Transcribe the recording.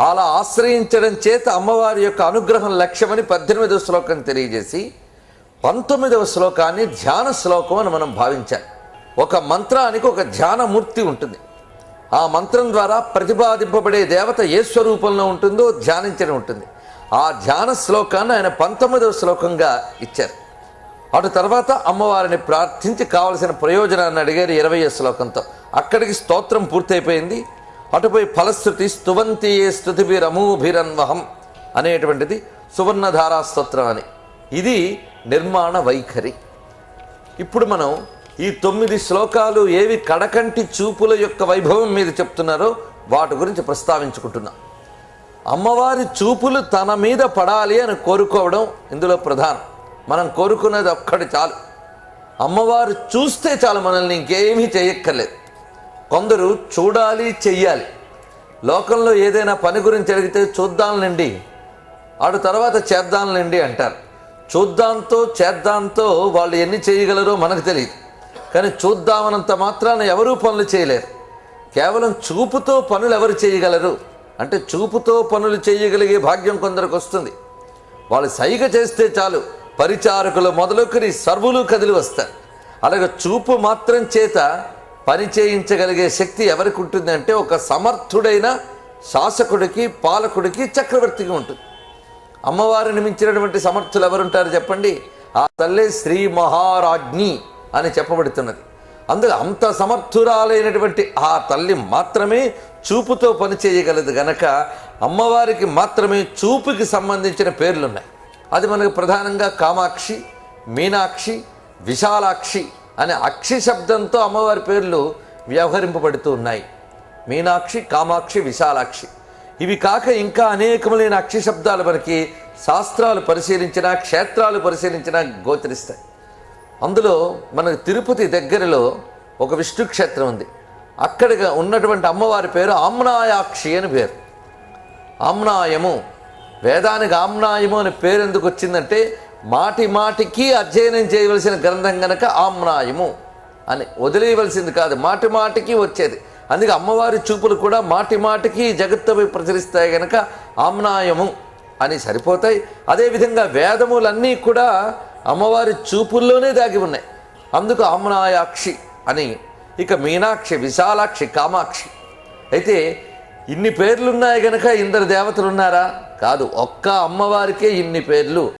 అలా ఆశ్రయించడం చేత అమ్మవారి యొక్క అనుగ్రహం లక్ష్యమని పద్దెనిమిదవ శ్లోకం తెలియజేసి పంతొమ్మిదవ శ్లోకాన్ని ధ్యాన శ్లోకం అని మనం భావించాలి ఒక మంత్రానికి ఒక ధ్యానమూర్తి ఉంటుంది. ఆ మంత్రం ద్వారా ప్రతిపాదింపబడే దేవత ఏ స్వరూపంలో ఉంటుందో ధ్యానించడం ఉంటుంది. ఆ ధ్యాన శ్లోకాన్ని ఆయన పంతొమ్మిదవ శ్లోకంగా ఇచ్చారు. అటు తర్వాత అమ్మవారిని ప్రార్థించి కావలసిన ప్రయోజనాన్ని అడిగారు ఇరవై శ్లోకంతో. అక్కడికి స్తోత్రం పూర్తయిపోయింది. అటుపై ఫలశ్రుతి స్తువంతి ఏ స్థుతిభిరమూభిరన్వహం అనేటువంటిది సువర్ణధారా స్తోత్రం అని. ఇది నిర్మాణ వైఖరి. ఇప్పుడు మనం ఈ తొమ్మిది శ్లోకాలు ఏవి కడకంటి చూపుల యొక్క వైభవం మీద చెప్తున్నారో వాటి గురించి ప్రస్తావించుకుంటున్నాం. అమ్మవారి చూపులు తన మీద పడాలి అని కోరుకోవడం ఇందులో ప్రధానం. మనం కోరుకున్నది ఒక్కటి చాలు. అమ్మవారు చూస్తే చాలు మనల్ని ఇంకేమీ చేయక్కర్లేదు. కొందరు చూడాలి చెయ్యాలి. లోకంలో ఏదైనా పని గురించి అడిగితే చూద్దాంలేండి ఆడు తర్వాత చేద్దాంలేండి అంటారు. చూద్దాంతో చేద్దాంతో వాళ్ళు ఎన్ని చేయగలరో మనకు తెలియదు. కానీ చూద్దామనంత మాత్రాన ఎవరూ పనులు చేయలేరు. కేవలం చూపుతో పనులు ఎవరు చేయగలరు? అంటే చూపుతో పనులు చేయగలిగే భాగ్యం కొందరికి వస్తుంది. వాళ్ళు సైగ చేస్తే చాలు. పరిచారకులు మొదలుకొని సర్వులు కదిలి వస్తారు. అలాగే చూపు మాత్రం చేత పరిచయించగలిగే శక్తి ఎవరికి ఉంటుంది అంటే ఒక సమర్థుడైన శాసకుడికి పాలకుడికి చక్రవర్తికి ఉంటుంది. అమ్మవారిని మించినటువంటి సమర్థులు ఎవరుంటారు చెప్పండి? ఆ తల్లే శ్రీ మహారాజ్ఞి అని చెప్పబడుతున్నది. అందులో అంత సమర్థురాలైనటువంటి ఆ తల్లి మాత్రమే చూపుతో పని చేయగలదు గనక అమ్మవారికి మాత్రమే చూపుకి సంబంధించిన పేర్లున్నాయి. అది మనకు ప్రధానంగా కామాక్షి మీనాక్షి విశాలాక్షి అనే అక్షి శబ్దంతో అమ్మవారి పేర్లు వ్యవహరింపబడుతూ ఉన్నాయి. మీనాక్షి కామాక్షి విశాలాక్షి. ఇవి కాక ఇంకా అనేకములైన అక్షి శబ్దాలు మనకి శాస్త్రాలు పరిశీలించిన క్షేత్రాలు పరిశీలించిన గోచరిస్తాయి. అందులో మనకు తిరుపతి దగ్గరలో ఒక విష్ణు క్షేత్రం ఉంది. అక్కడ ఉన్నటువంటి అమ్మవారి పేరు ఆమ్నాయాక్షి అని పేరు. ఆమ్నాయము. వేదానికి ఆమ్నాయము అనే పేరు ఎందుకు వచ్చిందంటే మాటి మాటికి అధ్యయనం చేయవలసిన గ్రంథం గనక ఆమ్నాయము అని వదిలేయవలసింది కాదు. మాటి మాటికి వచ్చేది. అందుకే అమ్మవారి చూపులు కూడా మాటి మాటికి జగత్తుపై ప్రచురిస్తాయి గనక ఆమ్నాయము అని సరిపోతాయి. అదేవిధంగా వేదములన్నీ కూడా అమ్మవారి చూపుల్లోనే దాగి ఉన్నాయి. అందుకు ఆమ్నాయాక్షి అని ఇక మీనాక్షి విశాలాక్షి కామాక్షి. అయితే ఇన్ని పేర్లున్నాయి గనక ఇందరు దేవతలు ఉన్నారా? కాదు ఒక్క అమ్మవారికే ఇన్ని పేర్లు.